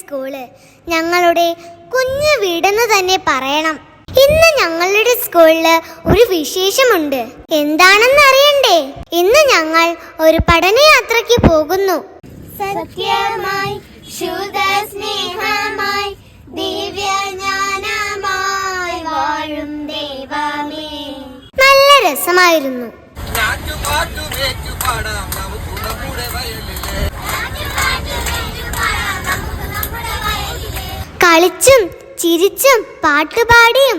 School. ഞങ്ങളുടെ കുഞ്ഞു വീടെന്ന് തന്നെ പറയണം. ഇന്ന് ഞങ്ങളുടെ സ്കൂളിൽ ഒരു വിശേഷമുണ്ട്. എന്താണെന്ന് അറിയണ്ടേ? ഇന്ന് ഞങ്ങൾ ഒരു പഠനയാത്രയ്ക്ക് പോകുന്നു. സത്യമായി ശുദ്ധ സ്നേഹമായി ദിവ്യജ്ഞാനമായി വാഴും ദൈവമേ. നല്ല രസമായിരുന്നു. പാടാം നമുക്ക് നമ്മുടെ വയലിലെ കളിച്ചും ചിരിച്ചും പാട്ടുപാടിയും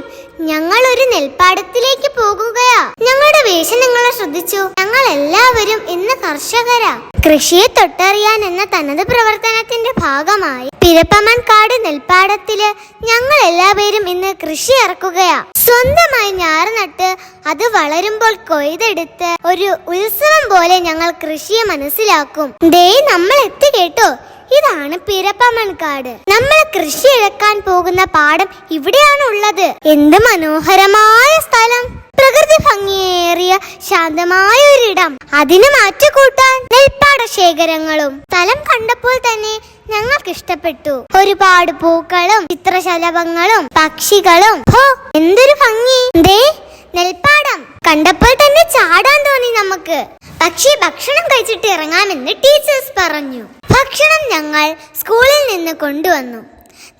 ഞങ്ങൾ ഒരു നെൽപ്പാടത്തിലേക്ക് പോകുകയാ. ഞങ്ങളുടെ വേഷം നിങ്ങളെ ശ്രദ്ധിച്ചു. ഞങ്ങൾ എല്ലാവരും ഇന്ന് കർഷകരാ. കൃഷിയെ തൊട്ടറിയാൻ എന്ന തനത് പ്രവർത്തനത്തിന്റെ ഭാഗമായി പിരപ്പമൺ കാട് നെൽപ്പാടത്തിൽ ഞങ്ങൾ എല്ലാവരും ഇന്ന് കൃഷി ഇറക്കുകയാ. സ്വന്തമായി ഞാറ് നട്ട് അത് വളരുമ്പോൾ കൊയ്തെടുത്ത് ഒരു ഉത്സവം പോലെ ഞങ്ങൾ കൃഷിയെ മനസ്സിലാക്കും. ദേ നമ്മൾ എത്തി കേട്ടോ ഇതാണ് പിരപ്പമൺകാട് നമ്മൾ കൃഷി ഇഴക്കാൻ പോകുന്ന പാടം ഇവിടെയാണ് ഉള്ളത്. എന്ത് മനോഹരമായ സ്ഥലം. പ്രകൃതി ഭംഗിയേറിയ ശാന്തമായ ഒരിടം. അതിന് മാറ്റുകൂട്ടാൻ നെൽപ്പാട ശേഖരങ്ങളും. സ്ഥലം കണ്ടപ്പോൾ തന്നെ ഞങ്ങൾക്ക് ഇഷ്ടപ്പെട്ടു. ഒരുപാട് പൂക്കളും ചിത്രശലഭങ്ങളും പക്ഷികളും. ഹോ എന്തൊരു ഭംഗി. ദേ നെൽപ്പാടം. കണ്ടപ്പോൾ തന്നെ ചാടാൻ തോന്നി നമുക്ക്. പക്ഷേ ഭക്ഷണം കഴിച്ചിട്ട് ഇറങ്ങാമെന്ന് ടീച്ചേഴ്സ് പറഞ്ഞു. ഭക്ഷണം ഞങ്ങൾ സ്കൂളിൽ നിന്ന് കൊണ്ടുവന്നു.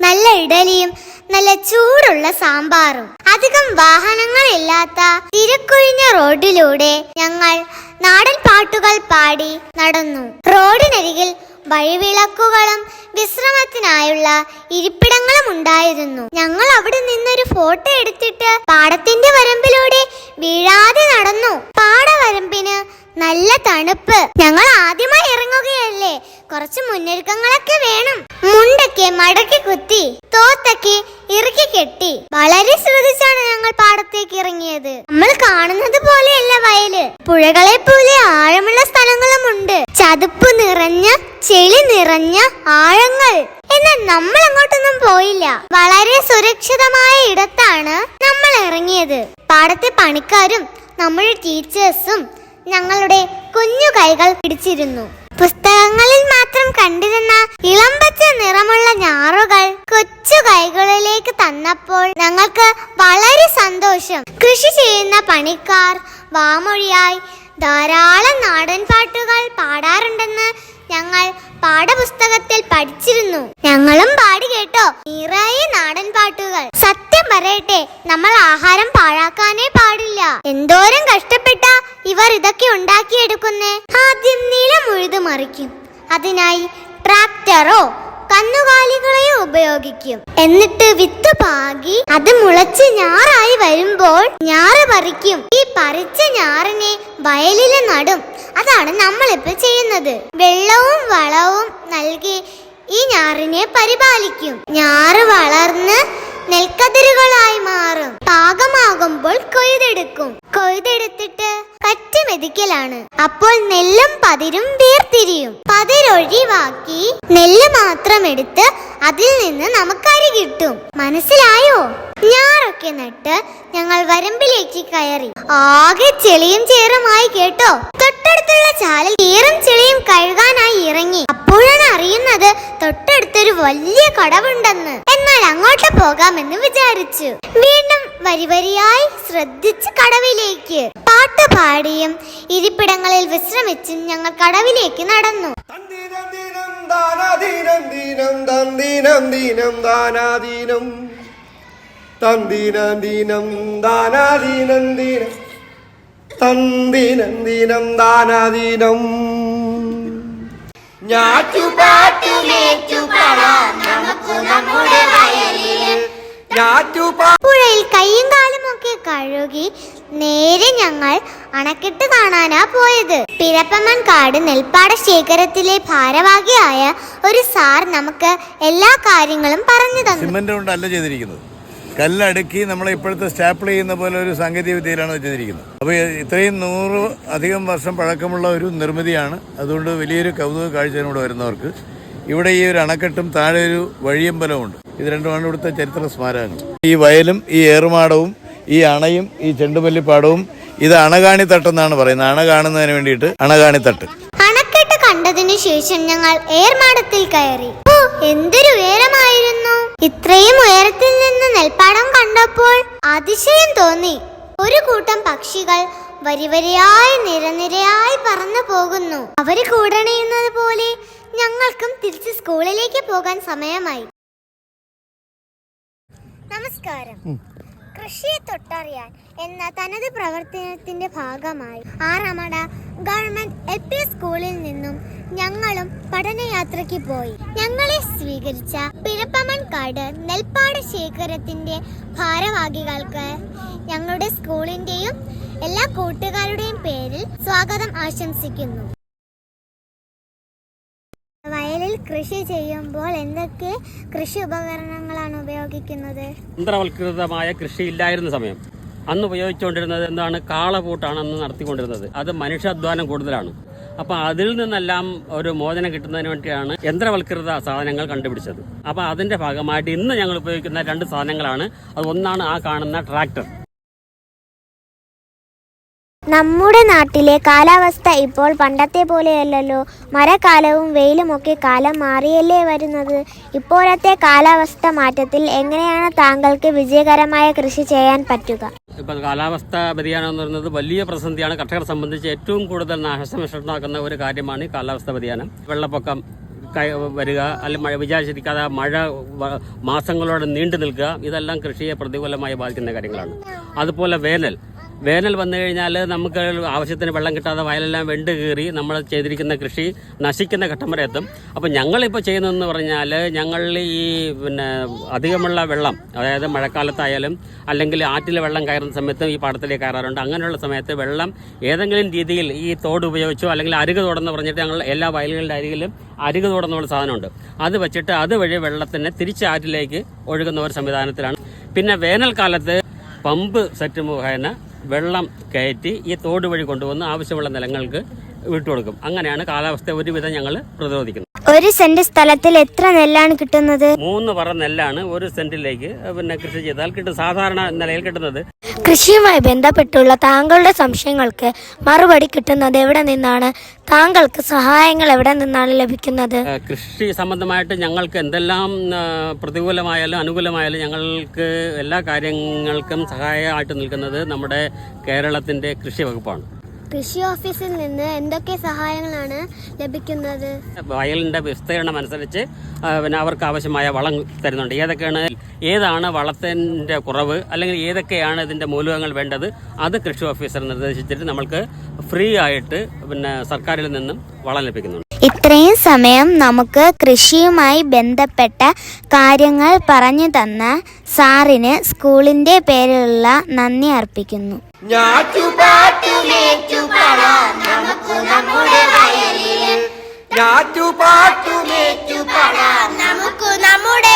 നല്ല ഇഡലിയും നല്ല ചൂടുള്ള സാമ്പാറും. അധികം വാഹനങ്ങളില്ലാത്ത തിരക്കൊഴിഞ്ഞ റോഡിലൂടെ ഞങ്ങൾ നാടൻ പാട്ടുകൾ പാടി നടന്നു. റോഡിനരികിൽ വഴിവിളക്കുകളും വിശ്രമത്തിനായുള്ള ഇരിപ്പിടങ്ങളും ഉണ്ടായിരുന്നു. ഞങ്ങൾ അവിടെ നിന്നൊരു ഫോട്ടോ എടുത്തിട്ട് പാടത്തിന്റെ വരമ്പിലൂടെ വീഴാതെ നടന്നു. നല്ല തണുപ്പ്. ഞങ്ങൾ ആദ്യമായി ഇറങ്ങുകയല്ലേ? കുറച്ച് മുന്നൊരുക്കങ്ങളൊക്കെ വേണം. മുണ്ടൊക്കെ മടക്കി കുത്തി തോത്തൊക്കെ ഇറുക്കി കെട്ടി. വളരെ ശ്രദ്ധിച്ചാണ് ഞങ്ങൾ പാടത്തേക്ക് ഇറങ്ങിയത്. നമ്മൾ കാണുന്നത് പോലെയല്ല വയൽ. പുഴകളെ പോലെ ആഴമുള്ള സ്ഥലങ്ങളും ഉണ്ട്. ചതുപ്പ് നിറഞ്ഞ ചെളി നിറഞ്ഞ ആഴങ്ങൾ. എന്നാൽ നമ്മൾ അങ്ങോട്ടൊന്നും പോയില്ല. വളരെ സുരക്ഷിതമായ ഇടത്താണ് നമ്മൾ ഇറങ്ങിയത്. പാടത്തെ പണിക്കാരും നമ്മുടെ ടീച്ചേഴ്സും ഞങ്ങളുടെ കുഞ്ഞു കൈകൾ പിടിച്ചിരുന്നു. പുസ്തകങ്ങളിൽ മാത്രം കണ്ടിരുന്ന ഇളമ്പച്ച നിറമുള്ള ഞാറുകൾ കൊച്ചു കൈകളിലേക്ക് തന്നപ്പോൾ ഞങ്ങൾക്ക് വളരെ സന്തോഷം. കൃഷി ചെയ്യുന്ന പണിക്കാർ വാമൊഴിയായി ധാരാളം നാടൻ പാട്ടുകൾ പാടാറുണ്ടെന്ന് ഞങ്ങൾ പാഠപുസ്തകത്തിൽ പഠിച്ചിരുന്നു. ഞങ്ങളും പാടി കേട്ടോ. നിറയെ നാടൻ പാട്ടുകൾ. സത്യം പറയട്ടെ നമ്മൾ ആഹാരം പാഴാക്കാനേ പാടില്ല. എന്തോരം കഷ്ടപ്പെട്ട ഇവർ ഇതൊക്കെ ഉണ്ടാക്കിയെടുക്കുന്നേ? ആദ്യം നിലം ഉഴുതു മറിക്കും. അതിനായി ട്രാക്ടറോ കന്നുകാലികളെയോ ഉപയോഗിക്കും. എന്നിട്ട് വിത്ത് പാകി അത് മുളച്ച് ഞാറായി വരുമ്പോൾ ഞാറ് പറിക്കും. ഈ പറിച്ച ഞാറിനെ വയലിൽ നടും. അതാണ് നമ്മളിപ്പോ ചെയ്യുന്നത്. വെള്ളവും വളവും നൽകി ഈ ഞാറിനെ പരിപാലിക്കും. ഞാറ് വളർന്ന് നെൽക്കതിരുകളായി മാറും. പാകമാകുമ്പോൾ കൊയ്തെടുക്കും. കൊയ്തെടുത്തിട്ട് കറ്റി മെതിക്കലാണ്. അപ്പോൾ നെല്ലും പതിരും വേർതിരിയും. പതിരൊഴിവാക്കി നെല്ല് മാത്രം എടുത്ത് അതിൽ നിന്ന് നമുക്കരി കിട്ടും. മനസ്സിലായോ? ഞാറൊക്കെ നട്ട് ഞങ്ങൾ വരമ്പിലേക്ക് കയറി. ആകെ ചെളിയും ചേറുമായി കേട്ടോ. തൊട്ടടുത്തുള്ള ചാലിൽ ചേറും ചെളിയും കഴുകാനായി ഇറങ്ങി. അപ്പോഴാണ് അറിയുന്നത് തൊട്ടടുത്തൊരു വലിയ കടവുണ്ടെന്ന്. എന്നാൽ അങ്ങോട്ട് പോകാമെന്ന് വിചാരിച്ചു. വീണ്ടും വരിവരിയായി ശ്രദ്ധിച്ച് കടവിലേക്ക്. പാട്ട് പാടിയും ഇരിപ്പിടങ്ങളിൽ വിശ്രമിച്ചും ഞങ്ങൾ കടവിലേക്ക് നടന്നു. ദാനാദീനം ദീനം ദാനാദീനം. തന്ദീനം ദീനം ദാനാദീനം. ദീനം തന്ദീനം ദീനം ദാനാദീനം പുഴയിൽ കൈയും കാലും ഒക്കെ കഴുകി നേരെ ഞങ്ങൾ അണക്കെട്ട് കാണാനാ പോയത്. പിരപ്പമ്മൻ കാട് നെൽപ്പാട ശേഖരത്തിലെ ഭാരവാഹിയായ ഒരു സാർ നമുക്ക് എല്ലാ കാര്യങ്ങളും പറഞ്ഞു തന്നു. സിമെന്റ് കൊണ്ടല്ല ചെയ്തിരിക്കുന്നത്. കല്ലടുക്കി നമ്മളെ ഇപ്പോഴത്തെ സ്റ്റാപ്പിൾ ചെയ്യുന്ന പോലെ ഒരു സാങ്കേതിക വിദ്യയിലാണ് ചെയ്തിരിക്കുന്നത് അപ്പോൾ ഇത്രയും നൂറ് അധികം വർഷം പഴക്കമുള്ള ഒരു നിർമ്മിതിയാണ്. അതുകൊണ്ട് വലിയൊരു കൗതുക കാഴ്ചയിലൂടെ വരുന്നവർക്ക് ഇവിടെ ഈ ഒരു അണക്കെട്ടും താഴെ ഒരു വഴിയമ്പലമുണ്ട് ഇത് രണ്ടുമാണ് ഇവിടുത്തെ ചരിത്ര സ്മാരകങ്ങൾ. ഈ വയലും ഈ ഏറുമാടവും ഈ അണയും ഈ ചെണ്ടുമല്ലിപ്പാടവും ഇത് അണകാണിത്തട്ടെന്നാണ് പറയുന്നത്. അണ കാണുന്നതിന് വേണ്ടിയിട്ട് അണകാണിത്തട്ട്. അണക്കെട്ട് കണ്ടതിനു ശേഷം ഞങ്ങൾ ഏർമാടത്തിൽ കയറി. എന്തൊരു ഉയരമായിരുന്നു. ഇത്രയും ഉയരത്തിൽ നിന്ന് നെൽപ്പാടം കണ്ടപ്പോൾ അതിശയം തോന്നി. ഒരു കൂട്ടം പക്ഷികൾ വരിവരിയായി നിരനിരയായി പറന്നു പോകുന്നു. അവർ കൂടണയുന്നത് പോലെ ഞങ്ങൾക്കും തിരിച്ച് സ്കൂളിലേക്ക് പോകാൻ സമയമായി. നമസ്കാരം. കൃഷിയെ തൊട്ടറിയാൻ എന്ന തനത് പ്രവർത്തനത്തിന്റെ ഭാഗമായി ആറമട ഗവൺമെന്റ് എൽ പി സ്കൂളിൽ നിന്നും ഞങ്ങളും പഠനയാത്രയ്ക്ക് പോയി. ഞങ്ങളെ സ്വീകരിച്ച പിരപ്പമൺകാട് നെൽപ്പാട ശേഖരത്തിന്റെ ഭാരവാഹികൾക്ക് ഞങ്ങളുടെ സ്കൂളിന്റെയും എല്ലാ കൂട്ടുകാരുടെയും പേരിൽ സ്വാഗതം ആശംസിക്കുന്നു. കൃഷി ചെയ്യുമ്പോൾ എന്തൊക്കെ കൃഷി ഉപകരണങ്ങളാണ് ഉപയോഗിക്കുന്നത്? യന്ത്രവൽകൃതമായ കൃഷി ഇല്ലായിരുന്ന സമയം. അന്ന് ഉപയോഗിച്ചുകൊണ്ടിരുന്നത് എന്താണ്? കാളപൂട്ടാണ് അന്ന് നടത്തിക്കൊണ്ടിരുന്നത്. അത് മനുഷ്യാധ്വാനം കൂടുതലാണ്. അപ്പോൾ അതിൽ നിന്നെല്ലാം ഒരു മോചനം കിട്ടുന്നതിന് വേണ്ടിയാണ് യന്ത്രവൽകൃത സാധനങ്ങൾ കണ്ടുപിടിച്ചത്. അപ്പോൾ അതിന്റെ ഭാഗമായിട്ട് ഇന്ന് ഞങ്ങൾ ഉപയോഗിക്കുന്ന രണ്ട് സാധനങ്ങളാണ്. അത് ഒന്നാണ് ആ കാണുന്ന ട്രാക്ടർ. നമ്മുടെ നാട്ടിലെ കാലാവസ്ഥ ഇപ്പോൾ പണ്ടത്തെ പോലെയല്ലല്ലോ. മഴക്കാലവും വെയിലുമൊക്കെ കാലം മാറിയല്ലേ വരുന്നത്. ഇപ്പോഴത്തെ കാലാവസ്ഥ മാറ്റത്തിൽ എങ്ങനെയാണ് താങ്കൾക്ക് വിജയകരമായ കൃഷി ചെയ്യാൻ പറ്റുക? ഇപ്പോൾ കാലാവസ്ഥ വ്യതിയാനം എന്ന് പറയുന്നത് വലിയ പ്രതിസന്ധിയാണ്. കർഷകരെ സംബന്ധിച്ച് ഏറ്റവും കൂടുതൽ നാശനഷ്ടമാക്കുന്ന ഒരു കാര്യമാണ് കാലാവസ്ഥ വ്യതിയാനം. വെള്ളപ്പൊക്കം വരിക അല്ലെങ്കിൽ മഴ വിചാരിച്ചിരിക്കാതെ മഴ മാസങ്ങളോടെ നീണ്ടു നിൽക്കുക ഇതെല്ലാം കൃഷിയെ പ്രതികൂലമായി ബാധിക്കുന്ന കാര്യങ്ങളാണ്. അതുപോലെ വേനൽ. വേനൽ വന്നു കഴിഞ്ഞാൽ നമുക്ക് ആവശ്യത്തിന് വെള്ളം കിട്ടാതെ വയലെല്ലാം വെണ്ട് കീറി നമ്മൾ ചെയ്തിരിക്കുന്ന കൃഷി നശിക്കുന്ന ഘട്ടം വരെ എത്തും. അപ്പം ഞങ്ങളിപ്പോൾ ചെയ്യുന്നതെന്ന് പറഞ്ഞാൽ ഞങ്ങൾ ഈ പിന്നെ അധികമുള്ള വെള്ളം അതായത് മഴക്കാലത്തായാലും അല്ലെങ്കിൽ ആറ്റിലെ വെള്ളം കയറുന്ന സമയത്തും ഈ പാടത്തിലേക്ക് കയറാറുണ്ട്. അങ്ങനെയുള്ള സമയത്ത് വെള്ളം ഏതെങ്കിലും രീതിയിൽ ഈ തോട് ഉപയോഗിച്ചോ അല്ലെങ്കിൽ അരുക് തോടെന്ന് പറഞ്ഞിട്ട് ഞങ്ങൾ എല്ലാ വയലുകളുടെ അരികിലും അരുക് തോടെന്നുള്ള സാധനമുണ്ട്. അത് വെച്ചിട്ട് അതുവഴി വെള്ളത്തിനെ തിരിച്ച് ആറ്റിലേക്ക് ഒഴുകുന്ന ഒരു സംവിധാനത്തിലാണ്. പിന്നെ വേനൽക്കാലത്ത് പമ്പ് സെറ്റ് മുഖേന വെള്ളം കയറ്റി ഈ തോട് വഴി കൊണ്ടുവന്ന് ആവശ്യമുള്ള നിലങ്ങൾക്ക് വിട്ടുകൊടുക്കും. അങ്ങനെയാണ് കാലാവസ്ഥ ഒരുവിധം ഞങ്ങൾ പ്രതിരോധിക്കുന്നത്. ഒരു സെന്റ് സ്ഥലത്തിൽ എത്ര നെല്ലാണ് കിട്ടുന്നത്? മൂന്ന് പറ നെല്ലാണ് ഒരു സെന്റിലേക്ക് പിന്നെ കൃഷി ചെയ്താൽ കിട്ടും. സാധാരണ നിലയിൽ കിട്ടുന്നത്. കൃഷിയുമായി ബന്ധപ്പെട്ടുള്ള താങ്കളുടെ സംശയങ്ങൾക്ക് മറുപടി കിട്ടുന്നത് എവിടെ നിന്നാണ്? താങ്കൾക്ക് സഹായങ്ങൾ എവിടെ നിന്നാണ് ലഭിക്കുന്നത്? കൃഷി സംബന്ധമായിട്ട് ഞങ്ങൾക്ക് എന്തെല്ലാം പ്രതികൂലമായാലും അനുകൂലമായാലും ഞങ്ങൾക്ക് എല്ലാ കാര്യങ്ങൾക്കും സഹായമായിട്ട് നിൽക്കുന്നത് നമ്മുടെ കേരളത്തിന്റെ കൃഷി വകുപ്പാണ്. കൃഷി ഓഫീസിൽ നിന്ന് എന്തൊക്കെ സഹായങ്ങളാണ് ലഭിക്കുന്നത്? വയലിന്റെ വിസ്തീർണം അനുസരിച്ച് പിന്നെ അവർക്ക് ആവശ്യമായ വളം തരുന്നുണ്ട്. ഏതൊക്കെയാണ് ഏതാണ് വളത്തിന്റെ കുറവ് അല്ലെങ്കിൽ ഏതൊക്കെയാണ് ഇതിന്റെ മൂലകങ്ങൾ വേണ്ടത് അത് കൃഷി ഓഫീസർ നിർദ്ദേശിച്ചിട്ട് നമ്മൾക്ക് ഫ്രീ ആയിട്ട് പിന്നെ സർക്കാരിൽ നിന്നും വളം ലഭിക്കുന്നുണ്ട്. ഇത്രയും സമയം നമുക്ക് കൃഷിയുമായി ബന്ധപ്പെട്ട കാര്യങ്ങൾ പറഞ്ഞു തന്ന സാറിന് സ്കൂളിന്റെ പേരിലുള്ള നന്ദി അർപ്പിക്കുന്നു. ഞാറ്റുപാട്ടുമേറ്റുപറ നമുക്ക് നമ്മുടെ നമുക്ക് നമ്മുടെ